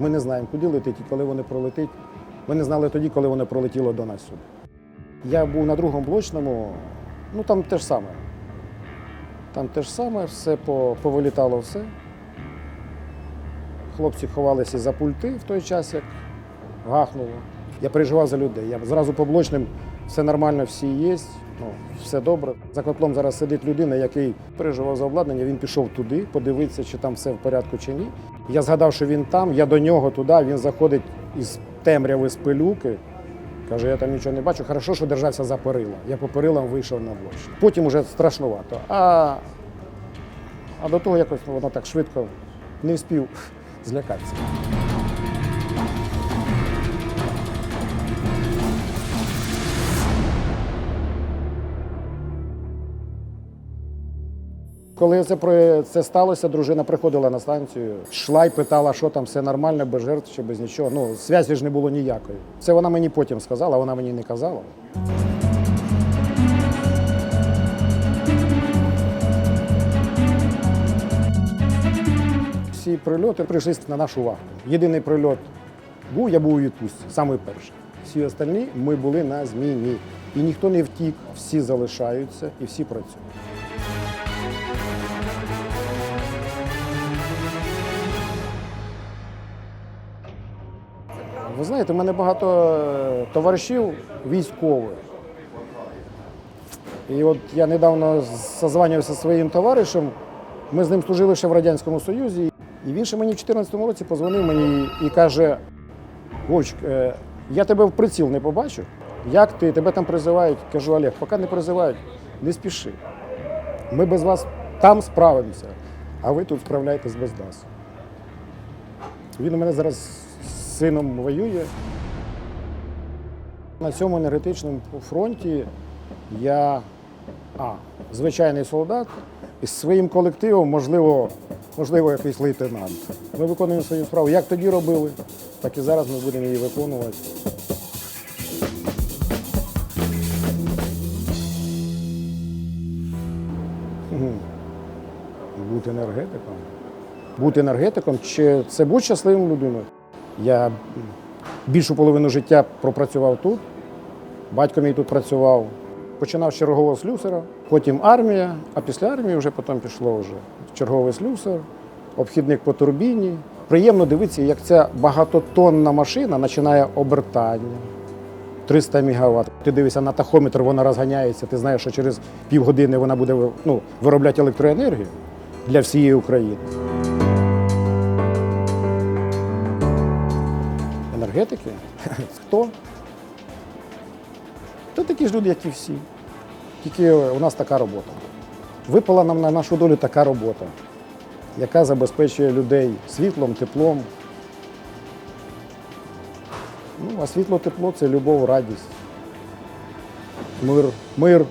Ми не знаємо, куди летить і коли вони пролетить. Ми не знали тоді, коли вони пролетіло до нас сюди. Я був на другому блочному, ну там те ж саме. Там те ж саме, все повилітало все. Хлопці ховалися за пульти в той час, як гахнуло. Я переживав за людей. Я зразу по блочним все нормально, всі є, ну, все добре. За котлом зараз сидить людина, який переживав за обладнання, він пішов туди, подивитися, чи там все в порядку чи ні. Я згадав, що він там, я до нього туди, він заходить із темряви з пилюки. Каже, я там нічого не бачу. Хорошо, що держався за перила. Я по перилам вийшов на площу. Потім вже страшнувато. А, а до того якось воно так швидко не вспів злякатися. Коли це, це сталося, дружина приходила на станцію, йшла і питала, що там все нормально, без жертв чи без нічого. Ну, зв'язі ж не було ніякої. Це вона мені потім сказала, вона мені не казала. Всі прильоти прийшли на нашу вахту. Єдиний прильот був, я був у відпустці, самий перший. Всі остальні ми були на зміні. І ніхто не втік, всі залишаються і всі працюють. Ви знаєте, у мене багато е, товаришів військових. І от я недавно созванювався зі своїм товаришем. Ми з ним служили ще в Радянському Союзі. І він ще мені в 2014 році позвонив мені і каже: Вовчик, е, я тебе в приціл не побачу. Як ти? Тебе там призивають? Кажу, Олег, поки не призивають, не спіши. Ми без вас там справимося, а ви тут справляєтесь без нас. Він у мене зараз з сином воює. На цьому енергетичному фронті я а, звичайний солдат із своїм колективом, можливо, можливо, якийсь лейтенант. Ми виконуємо свою справу. Як тоді робили, так і зараз ми будемо її виконувати. Мгм. Бути енергетиком. Бути енергетиком чи це бути щасливим людиною. Я більшу половину життя пропрацював тут. Батько мій тут працював. Починав з чергового слюсара, потім армія, а після армії вже потім пішло вже черговий слюсар, обхідник по турбіні. Приємно дивитися, як ця багатотонна машина починає обертання. 300 МВт. Ти дивишся на тахометр, вона розганяється. Ти знаєш, що через півгодини вона буде ну, виробляти електроенергію для всієї України. Енергетики? Хто? Та такі ж люди, як і всі. Тільки у нас така робота. Випала нам на нашу долю така робота, яка забезпечує людей світлом, теплом. Ну, а світло, тепло це любов, радість, мир, мир,